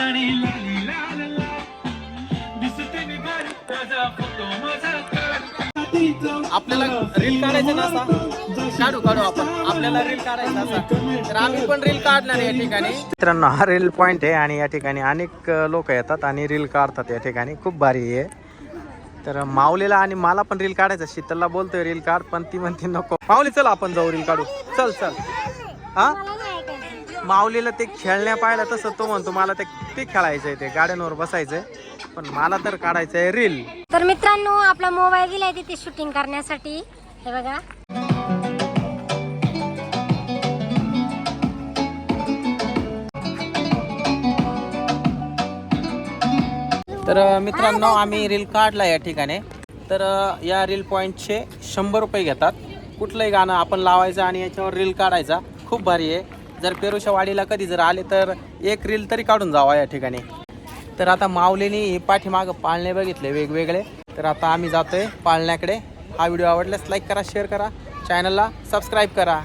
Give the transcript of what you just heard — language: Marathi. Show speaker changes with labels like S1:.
S1: आणि लाली लाल लाल. दिसते मी घरी, माझा फोटो माझा काढ.
S2: आपल्याला रील काढायचं ना असा? काढू काढू आपण. आपल्याला रील काढायचा असा. तर आम्ही पण रील काढणार या ठिकाणी. मित्रांनो हा रील पॉइंट आहे आणि या ठिकाणी अनेक लोक येतात आणि रील काढतात या ठिकाणी. खूप भारी आहे. तर माऊलीला आणि मला पण रील काढायचं शीतलला बोलतोय रील काढ पण ती म्हणते नको. माऊली चल आपण जाऊ रील काढू. चल चल. हा? माऊलीला ते खेळण्या पाहिलं तसं तो म्हणतो मला ते ते खेळायचंय ते गाड्यांवर बसायचंय पण मला तर काढायचंय रील
S3: तर मित्रांनो आपला मोबाईल दिलाय तिथे शूटिंग करण्यासाठी. हे बघा.
S2: तर मित्रांनो आम्ही रील काढला या ठिकाणी. तर या रील पॉईंटचे शंभर रुपये घेतात. कुठलंही गाणं आपण लावायचं आणि याच्यावर रील काढायचा. खूप भारी आहे. जर पेरूच्या वाडीला कधी जर आले तर एक रील तरी काढून जावा या ठिकाणी. तर आता माऊलीनी पाठीमागं पाळणे बघितले वेगवेगळे. तर आता आम्ही जातोय पाळण्याकडे. हा व्हिडिओ आवडल्यास लाईक करा शेअर करा. चॅनलला सबस्क्राईब करा.